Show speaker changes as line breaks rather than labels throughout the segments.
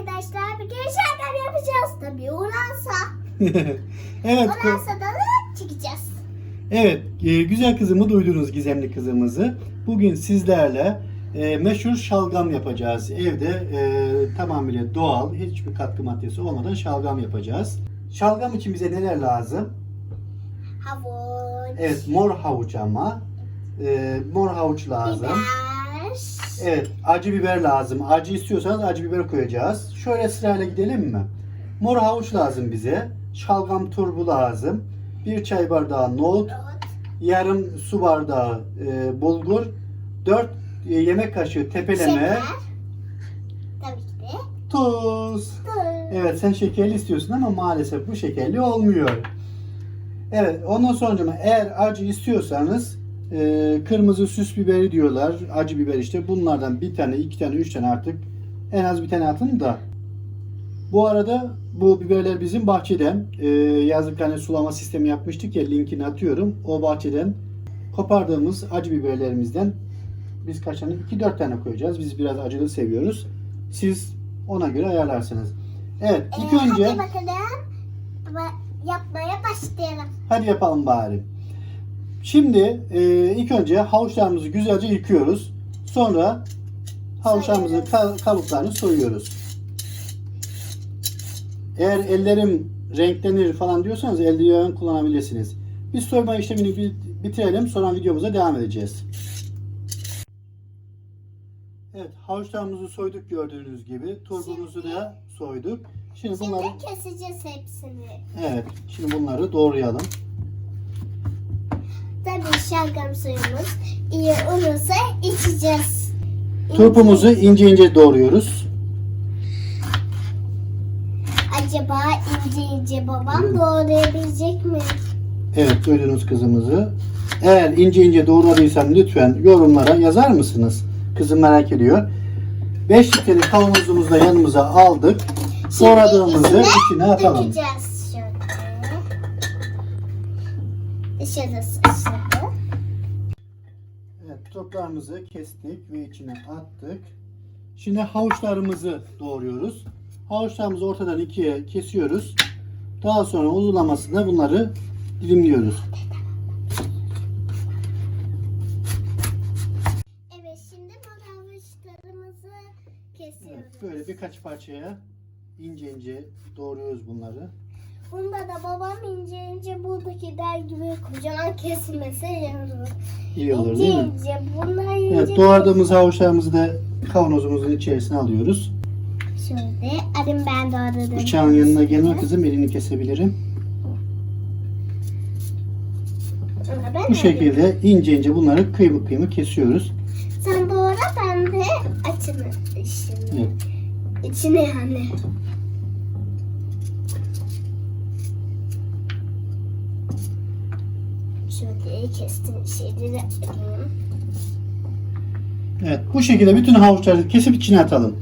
arkadaşlar bir şalgam yapacağız. Tabii uğransa.
evet, ko-
Uğransa da çekeceğiz.
evet e, güzel kızımı duydunuz gizemli kızımızı. Bugün sizlerle e, meşhur şalgam yapacağız. Evde e, tamamıyla doğal, hiçbir katkı maddesi olmadan şalgam yapacağız. Şalgam için bize neler lazım?
Havuç.
Evet, mor havuç ama. E, mor havuç lazım.
Biber.
Evet, acı biber lazım. Acı istiyorsanız acı biber koyacağız. Şöyle sırayla gidelim mi? Mor havuç lazım bize. Şalgam turbu lazım. Bir çay bardağı nohut. Yarım su bardağı e, bulgur. 4 yemek kaşığı tepeleme.
Şeker. Tabii ki de.
Tuz.
Tuz.
Evet sen şekerli istiyorsun ama maalesef bu şekerli olmuyor. Evet ondan sonra eğer acı istiyorsanız e, kırmızı süs biberi diyorlar. Acı biber işte bunlardan bir tane, iki tane, üç tane artık en az bir tane atın da. Bu arada bu biberler bizim bahçeden e, yazlık tane sulama sistemi yapmıştık ya linkini atıyorum. O bahçeden kopardığımız acı biberlerimizden biz kaç tane? 2-4 tane koyacağız. Biz biraz acılı seviyoruz. Siz ona göre ayarlarsınız. Evet ilk
Ee,
önce
Hadi bakalım. Ba- yapmaya başlayalım.
hadi yapalım bari. Şimdi e, ilk önce havuçlarımızı güzelce yıkıyoruz. Sonra havuçlarımızın ka- kabuklarını soyuyoruz. Eğer ellerim renklenir falan diyorsanız eldiven kullanabilirsiniz. Biz soyma işlemini bi- bitirelim sonra videomuza devam edeceğiz. Evet havuçlarımızı soyduk gördüğünüz gibi. Turbumuzu da soyduk. Şimdi bunları
Şimdi keseceğiz hepsini.
evet şimdi bunları doğrayalım.
Tabii şalgam suyumuz iyi olursa içeceğiz.
Turpumuzu ince ince doğruyoruz.
Acaba ince ince babam doğrayabilecek mi?
Evet duydunuz kızımızı. Eğer ince ince doğradıysam lütfen yorumlara yazar mısınız? Kızım merak ediyor. 5 litrelik kavanozumuzu da yanımıza aldık. Doğradığımızı içine atalım.
Dökeceğiz şöyle. Dışarısı ısıdı.
Evet kestik ve içine attık. Şimdi havuçlarımızı doğruyoruz. Havuçlarımızı ortadan ikiye kesiyoruz. Daha sonra uzulamasında bunları dilimliyoruz.
Evet şimdi bu havuçlarımızı kesiyoruz.
Evet, böyle birkaç parçaya ince ince doğruyoruz bunları.
Bunda da babam ince ince buradakiler gibi kocaman kesilmesi yarıyor.
İyi olur değil mi?
bunlar ince.
Evet doğradığımız havuçlarımızı da kavanozumuzun içerisine alıyoruz.
Şöyle adım ben doğradım.
Bıçağın yanına gelme kızım elini kesebilirim.
Ama ben
Bu şekilde ince ince bunları kıyımı kıyımı kesiyoruz.
Sen doğra ben de açını şimdi.
Evet.
İçine yani. Şöyle kestim şeyleri alayım.
Evet bu şekilde bütün havuçları kesip içine atalım.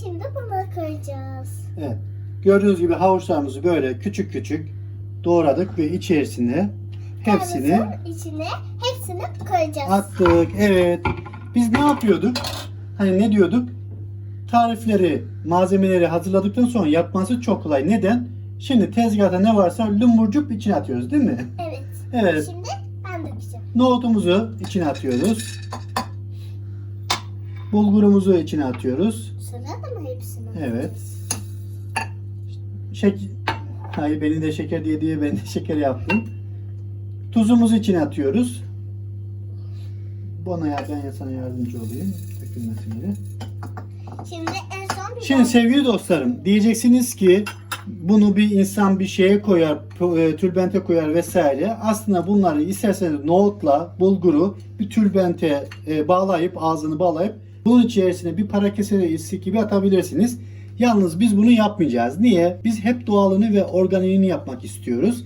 Şimdi bunu koyacağız.
Evet. Gördüğünüz gibi havuçlarımızı böyle küçük küçük doğradık ve içerisine hepsini
Kavanozun içine hepsini koyacağız.
attık. Evet. Biz ne yapıyorduk? Hani ne diyorduk? Tarifleri, malzemeleri hazırladıktan sonra yapması çok kolay. Neden? Şimdi tezgahta ne varsa lumurcup içine atıyoruz değil mi?
Evet.
Evet.
Şimdi ben dökeceğim.
Nohutumuzu içine atıyoruz. Bulgurumuzu içine atıyoruz.
Sırada mı hepsini?
Evet. Şek Hayır beni de şeker diye diye ben de şeker yaptım. Tuzumuzu içine atıyoruz. Bana ya ben ya sana yardımcı olayım. Dökülmesin diye.
Şimdi en son bir
Şimdi sevgili dostlarım diyeceksiniz ki bunu bir insan bir şeye koyar, e, tülbente koyar vesaire. Aslında bunları isterseniz nohutla bulguru bir tülbente e, bağlayıp ağzını bağlayıp bunun içerisine bir para keserisi gibi atabilirsiniz. Yalnız biz bunu yapmayacağız. Niye? Biz hep doğalını ve organiğini yapmak istiyoruz.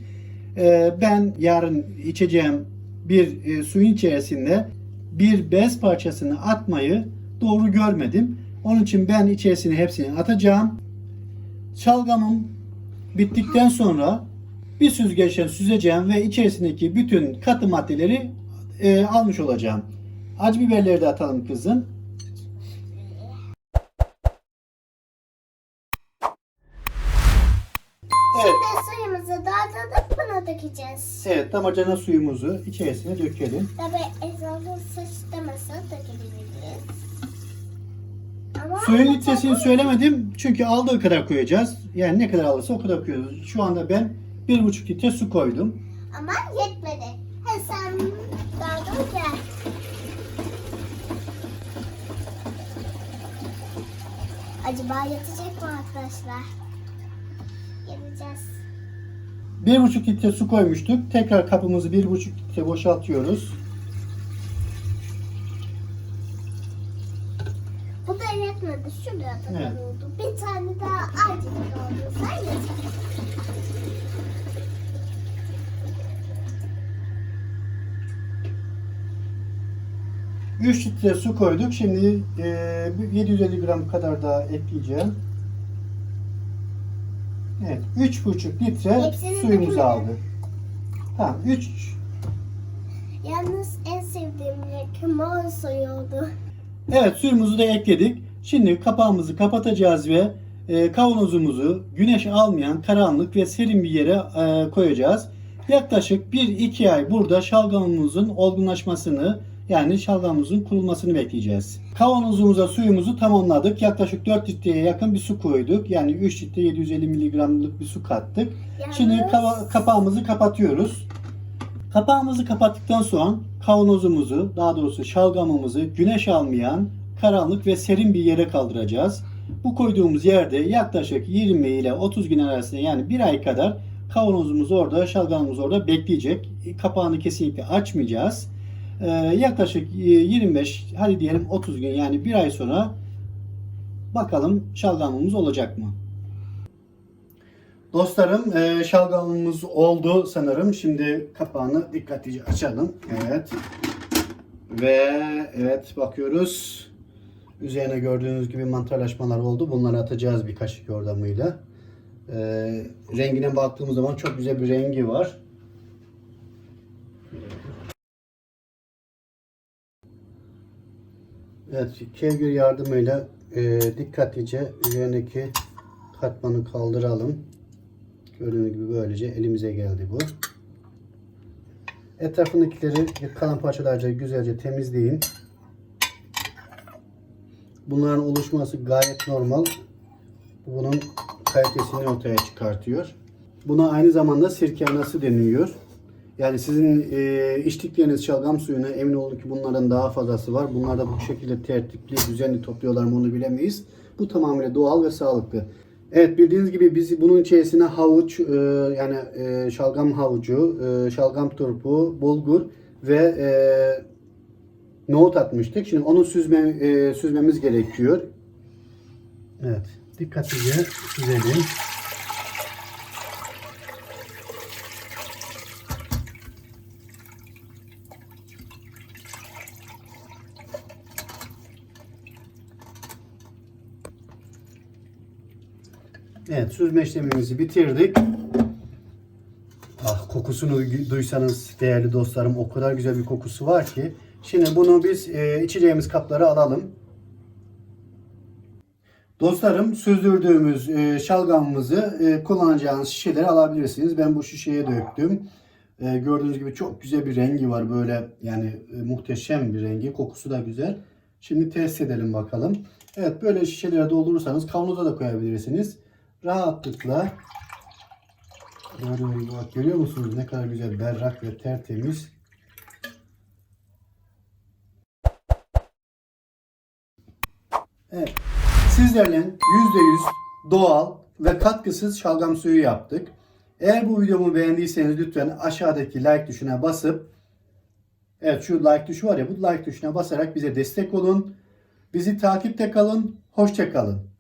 E, ben yarın içeceğim bir suyun içerisinde bir bez parçasını atmayı doğru görmedim. Onun için ben içerisine hepsini atacağım. Şalgamım Bittikten sonra bir süzgeçten süzeceğim ve içerisindeki bütün katı maddeleri e, almış olacağım. Acı biberleri de atalım kızın. Evet.
Şimdi suyumuzu
damacana suyumuzu içerisine dökelim.
Tabii ezanın sıçramasına dökebiliriz.
Suyun litresini söylemedim çünkü aldığı kadar koyacağız. Yani ne kadar alırsa o kadar koyuyoruz. Şu anda ben 1,5 litre su koydum.
Ama yetmedi. He sen gel. Acaba yetecek mi arkadaşlar? Yeteceğiz.
1,5 litre su koymuştuk. Tekrar kapımızı 1,5 litre boşaltıyoruz.
Bu da Şuraya da
Evet.
oldu. Bir tane daha acil doldursa yeter.
Üç litre su koyduk. Şimdi e, bir 750 gram kadar daha ekleyeceğim. Evet. 3,5 litre
Hepsini
suyumuzu aldık. Tamam. 3
Yalnız en sevdiğim renk mor suyu oldu.
Evet suyumuzu da ekledik. Şimdi kapağımızı kapatacağız ve e, kavanozumuzu güneş almayan karanlık ve serin bir yere e, koyacağız. Yaklaşık 1-2 ay burada şalgamımızın olgunlaşmasını yani şalgamımızın kurulmasını bekleyeceğiz. Kavanozumuza suyumuzu tamamladık. Yaklaşık 4 litreye yakın bir su koyduk. Yani 3 litre 750 miligramlık bir su kattık. Şimdi
Yalnız-
kava- kapağımızı kapatıyoruz. Kapağımızı kapattıktan sonra kavanozumuzu, daha doğrusu şalgamımızı güneş almayan, karanlık ve serin bir yere kaldıracağız. Bu koyduğumuz yerde yaklaşık 20 ile 30 gün arasında yani bir ay kadar kavanozumuz orada, şalgamımız orada bekleyecek. Kapağını kesinlikle açmayacağız. Ee, yaklaşık e, 25, hadi diyelim 30 gün yani bir ay sonra bakalım şalgamımız olacak mı? Dostlarım e, şalgamımız oldu sanırım. Şimdi kapağını dikkatlice açalım. Evet. Ve evet bakıyoruz. Üzerine gördüğünüz gibi mantarlaşmalar oldu. Bunları atacağız bir kaşık yordamıyla. E, rengine baktığımız zaman çok güzel bir rengi var. Evet, kevgir yardımıyla e, dikkatlice üzerindeki katmanı kaldıralım. Gördüğünüz gibi böylece elimize geldi bu. Etrafındakileri kalan parçalarca güzelce temizleyin. Bunların oluşması gayet normal. Bunun kalitesini ortaya çıkartıyor. Buna aynı zamanda sirke anası deniliyor. Yani sizin e, içtikleriniz şalgam suyuna emin olun ki bunların daha fazlası var. Bunlar da bu şekilde tertipli, düzenli topluyorlar mı onu bilemeyiz. Bu tamamıyla doğal ve sağlıklı. Evet bildiğiniz gibi biz bunun içerisine havuç, e, yani e, şalgam havucu, e, şalgam turpu, bulgur ve e, nohut atmıştık. Şimdi onu süzme, e, süzmemiz gerekiyor. Evet dikkatlice süzelim. Evet süzme işlemimizi bitirdik. Ah kokusunu duysanız değerli dostlarım o kadar güzel bir kokusu var ki. Şimdi bunu biz e, içeceğimiz kaplara alalım. Dostlarım süzdürdüğümüz e, şalgamımızı e, kullanacağınız şişeleri alabilirsiniz. Ben bu şişeye döktüm. Gördüğünüz gibi çok güzel bir rengi var böyle yani muhteşem bir rengi. Kokusu da güzel. Şimdi test edelim bakalım. Evet böyle şişelere doldurursanız kavanoza da koyabilirsiniz. Rahatlıkla Gördüğünüz bak görüyor musunuz ne kadar güzel berrak ve tertemiz. Evet. Sizlerle %100 doğal ve katkısız şalgam suyu yaptık. Eğer bu videomu beğendiyseniz lütfen aşağıdaki like tuşuna basıp Evet şu like tuşu var ya bu like tuşuna basarak bize destek olun. Bizi takipte kalın. Hoşça kalın.